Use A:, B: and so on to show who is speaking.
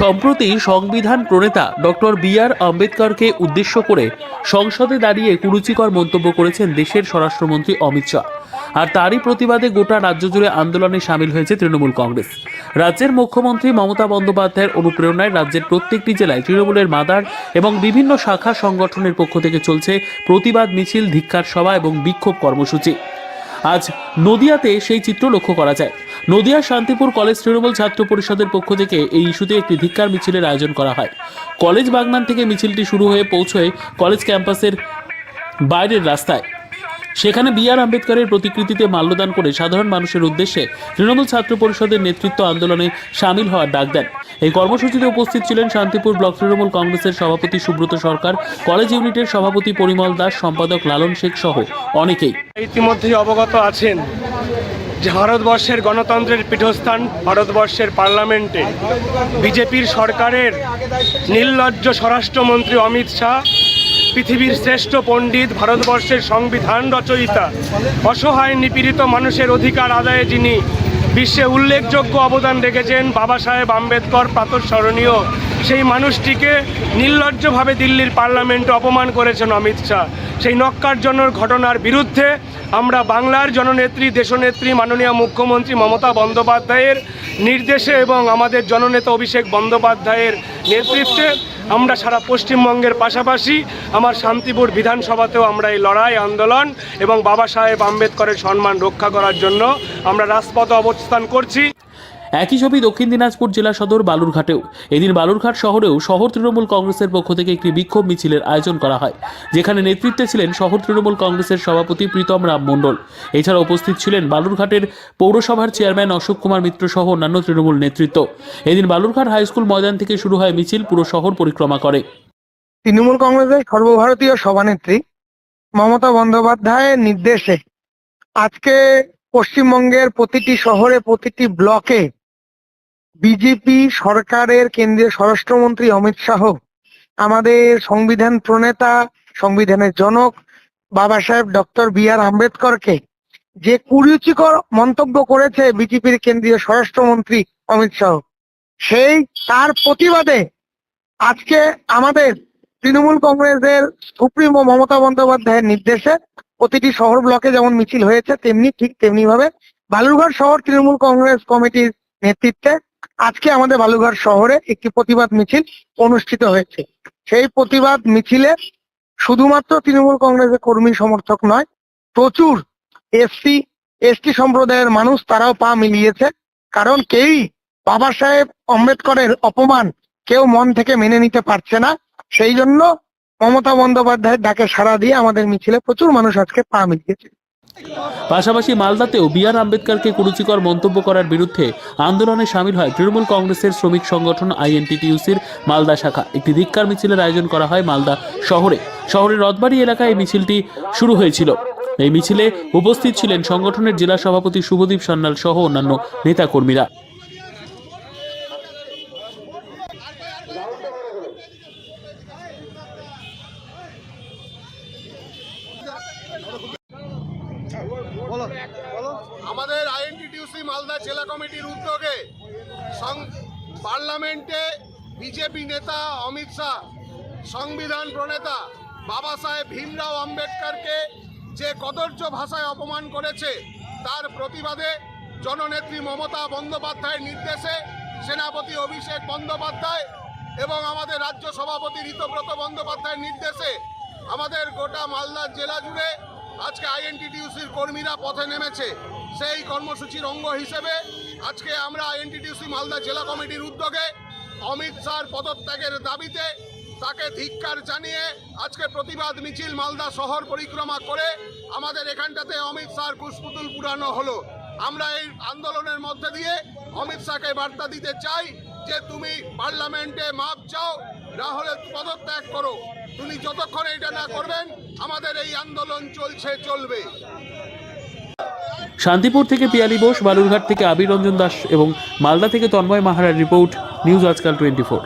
A: সম্প্রতি সংবিধান প্রণেতা doctor B আর আম্বেদকরকে উদ্দেশ্য করে সংসদে দাঁড়িয়ে কুরুচিকর মন্তব্য করেছেন দেশের স্বরাষ্ট্রমন্ত্রী অমিত শাহ। আর তারই প্রতিবাদে গোটা রাজ্য জুড়ে আন্দোলনে সামিল হয়েছে তৃণমূল কংগ্রেস। রাজ্যের মুখ্যমন্ত্রী মমতা বন্দ্যোপাধ্যায়ের অনুপ্রেরণায় রাজ্যের প্রত্যেকটি জেলায় তৃণমূলের মাদার এবং বিভিন্ন শাখা সংগঠনের পক্ষ থেকে চলছে প্রতিবাদ মিছিল, ধিক্কার সভা এবং বিক্ষোভ কর্মসূচি। আজ নদিয়াতে সেই চিত্র লক্ষ্য করা যায়। নদিয়া শান্তিপুর কলেজ তৃণমূল ছাত্র পরিষদের পক্ষ থেকে এই ইস্যুতে একটি ধিক্কার মিছিলের আয়োজন করা হয়। কলেজ বাগনান থেকে মিছিলটি শুরু হয়ে পৌঁছয় কলেজ ক্যাম্পাসের বাইরের রাস্তায়। সেখানে বি আর আম্বেদকরের প্রতিকৃতিতে মাল্যদান করে সাধারণ মানুষের উদ্দেশ্যে তৃণমূল ছাত্র পরিষদের নেতৃত্ব আন্দোলনে সামিল হওয়ার ডাক দেন। এই কর্মসূচিতে উপস্থিত ছিলেন শান্তিপুর ব্লক তৃণমূল কংগ্রেসের সভাপতি সুব্রত সরকার, কলেজ ইউনিটের সভাপতি পরিমল দাস, সম্পাদক লালন শেখ সহ অনেকেই।
B: ইতিমধ্যেই অবগত আছেন যে ভারতবর্ষের গণতন্ত্রের পীঠস্থান ভারতবর্ষের পার্লামেন্টে বিজেপির সরকারের নির্লজ্জ স্বরাষ্ট্রমন্ত্রী অমিত শাহ, পৃথিবীর শ্রেষ্ঠ পণ্ডিত ভারতবর্ষের সংবিধান রচয়িতা, অসহায় নিপীড়িত মানুষের অধিকার আদায়ে যিনি বিশ্বে উল্লেখযোগ্য অবদান রেখেছেন বাবা সাহেব আম্বেদকর প্রাতঃস্মরণীয় সেই মানুষটিকে নির্লজ্জভাবে দিল্লির পার্লামেন্টে অপমান করেছেন অমিত শাহ। সেই নক্কারজনক ঘটনার বিরুদ্ধে আমরা বাংলার জননেত্রী, দেশনেত্রী, মাননীয় মুখ্যমন্ত্রী মমতা বন্দ্যোপাধ্যায়ের নির্দেশে এবং আমাদের জননেতা অভিষেক বন্দ্যোপাধ্যায়ের নেতৃত্বে আমরা সারা পশ্চিমবঙ্গের পাশাপাশি আমার শান্তিপুর বিধানসভাতেও আমরা এই লড়াই, আন্দোলন এবং বাবা সাহেব আম্বেদকরের সম্মান রক্ষা করার জন্য আমরা রাজপথে অবস্থান করছি।
A: একই ছবি দক্ষিণ দিনাজপুর জেলা সদর বালুরঘাটেও। এদিন বালুরঘাট শহরেও শহর তৃণমূল কংগ্রেসের পক্ষ থেকে একটি বিক্ষোভ মিছিলের আয়োজন করা হয়, যেখানে নেতৃত্বে ছিলেন শহর তৃণমূল কংগ্রেসের সভাপতি প্রীতম রাম মণ্ডল। এছাড়া উপস্থিত ছিলেন বালুরঘাটের পৌরসভার চেয়ারম্যান অশোক কুমার মিত্র সহ অন্যান্য তৃণমূল নেতৃত্ব। এদিন বালুরঘাট হাইস্কুল ময়দান থেকে শুরু হয় মিছিল, পুরো শহর পরিক্রমা করে।
C: তৃণমূল কংগ্রেসের সর্বভারতীয় সভানেত্রী মমতা বন্দ্যোপাধ্যায়ের নির্দেশে আজকে পশ্চিমবঙ্গের প্রতিটি শহরে, প্রতিটি ব্লকে বিজেপি সরকারের কেন্দ্রীয় স্বরাষ্ট্রমন্ত্রী অমিত শাহ, আমাদের সংবিধান প্রণেতা, সংবিধানের জনক বাবা সাহেব ডক্টর বি আর আম্বেদকরকে যে কুরুচিকর মন্তব্য করেছে বিজেপির কেন্দ্রীয় স্বরাষ্ট্রমন্ত্রী অমিত শাহ, সেই তার প্রতিবাদে আজকে আমাদের তৃণমূল কংগ্রেসের সুপ্রিমো মমতা বন্দ্যোপাধ্যায়ের নির্দেশে প্রতিটি শহর ব্লকে যেমন মিছিল হয়েছে, তেমনি ঠিক তেমনি ভাবে বালুরঘাট শহর তৃণমূল কংগ্রেস কমিটির নেতৃত্বে আজকে আমাদের বালুরঘাট শহরে একটি প্রতিবাদ মিছিল অনুষ্ঠিত হয়েছে। সেই প্রতিবাদ মিছিলে শুধুমাত্র তৃণমূল কংগ্রেসের কর্মী সমর্থক নয়, প্রচুর এসসি, এসটি সম্প্রদায়ের মানুষ তারাও পা মিলিয়েছে। কারণ কেউই বাবা সাহেব আম্বেদকরের অপমান কেউ মন থেকে মেনে নিতে পারছে না। সেই জন্য মমতা বন্দ্যোপাধ্যায়ের ডাকে সাড়া দিয়ে আমাদের মিছিলে প্রচুর মানুষ আজকে পা মিলিয়েছে।
A: পাশাপাশি মালদাতেও বি আর আম্বেদকরকে কুরুচিকর মন্তব্য করার বিরুদ্ধে আন্দোলনে সামিল হয় তৃণমূল কংগ্রেসের শ্রমিক সংগঠন আইএনটিটিউসির মালদা শাখা। একটি ধিক্কার মিছিলের আয়োজন করা হয় মালদা শহরে। শহরের রথবাড়ি এলাকায় এই মিছিলটি শুরু হয়েছিল। এই মিছিলে উপস্থিত ছিলেন সংগঠনের জেলা সভাপতি শুভদীপ সান্যাল সহ অন্যান্য নেতাকর্মীরা
D: আমাদের আইএনটিটিউসি মালদা জেলা কমিটির উদ্যোগে পার্লামেন্টে বিজেপি নেতা অমিত শাহ, সংবিধান প্রণেতা বাবা সাহেব ভীমরাও আম্বেদকরকে যে কদর্য ভাষায় অপমান করেছে, তার প্রতিবাদে জননেত্রী মমতা বন্দ্যোপাধ্যায়ের নির্দেশে সেনাপতি অভিষেক বন্দ্যোপাধ্যায় এবং আমাদের রাজ্য সভাপতি ঋতব্রত বন্দ্যোপাধ্যায়ের নির্দেশে আমাদের গোটা মালদা জেলা জুড়ে আজকে আইএনটিটিউসির কর্মীরা পথে নেমেছে। সেই কর্মসূচির অঙ্গ হিসেবে আজকে আমরা আইএনটিটিউসি মালদা জেলা কমিটির উদ্যোগে অমিত শাহর পদত্যাগের দাবিতে তাকে ধিক্কার জানিয়ে আজকে প্রতিবাদ মিছিল মালদা শহর পরিক্রমা করে আমাদের এখানটাতে অমিত শাহর কুশপুতুল পুরানো হলো। আমরা এই আন্দোলনের মধ্যে দিয়ে অমিত শাহকে বার্তা দিতে চাই যে তুমি পার্লামেন্টে মাপ চাও না হলে পদত্যাগ করো। তুমি যতক্ষণ এটা না করবেন, আমাদের এই আন্দোলন চলছে, চলবে।
A: শান্তিপুর থেকে পিয়ালি বোস, বালুরঘাট থেকে আবির রঞ্জন দাস এবং মালদা থেকে Tanmoy মাহারার report, news Aajkal twenty four.